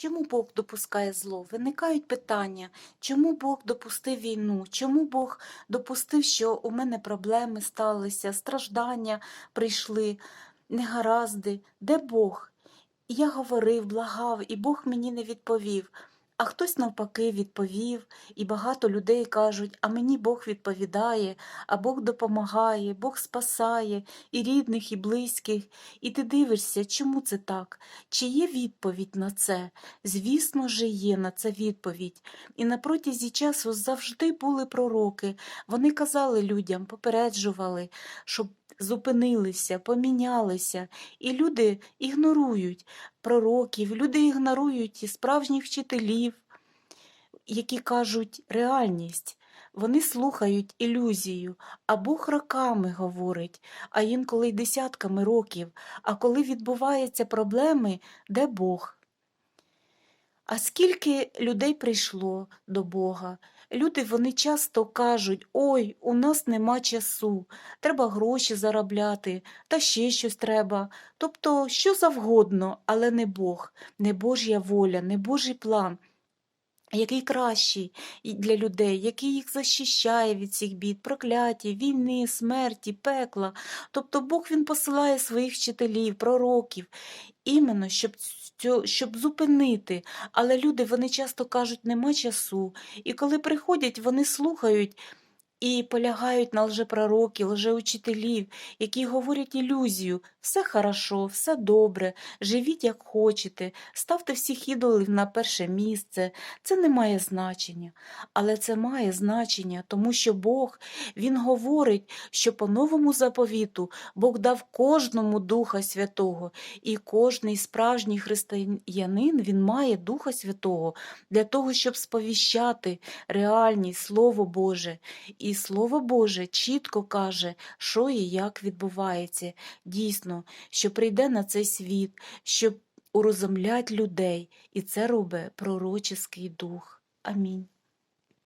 Чому Бог допускає зло? Виникають питання, чому Бог допустив війну, чому Бог допустив, що у мене проблеми сталися, страждання прийшли, негаразди. Де Бог? І я говорив, благав, і Бог мені не відповів. А хтось навпаки відповів, і багато людей кажуть, а мені Бог відповідає, а Бог допомагає, Бог спасає і рідних, і близьких. І ти дивишся, чому це так? Чи є відповідь на це? Звісно же, є на це відповідь. І на протязі часу завжди були пророки. Вони казали людям, попереджували, щоб зупинилися, помінялися. І люди ігнорують пророків, люди ігнорують і справжніх вчителів, які кажуть реальність. Вони слухають ілюзію, а Бог роками говорить, а інколи й десятками років. А коли відбуваються проблеми, де Бог? А скільки людей прийшло до Бога? Люди вони часто кажуть: ой, у нас нема часу, треба гроші заробляти, та ще щось треба. Тобто, що завгодно, але не Бог, не Божя воля, не Божий план. Який кращий для людей, який їх захищає від цих бід, прокляття, війни, смерті, пекла. Тобто Бог він посилає своїх вчителів, пророків, іменно щоб, щоб зупинити. Але люди вони часто кажуть, нема часу. І коли приходять, вони слухають і полягають на лжепророків, лжеучителів, які говорять ілюзію. Все хорошо, все добре, живіть як хочете, ставте всіх ідолів на перше місце. Це не має значення. Але це має значення, тому що Бог, Він говорить, що по новому заповіту Бог дав кожному Духа Святого, і кожний справжній християнин він має Духа Святого для того, щоб сповіщати реальність Слово Боже. І Слово Боже чітко каже, що і як відбувається. Дійсно, що прийде на цей світ, щоб урозумлять людей, і це робить пророческий дух. Амінь.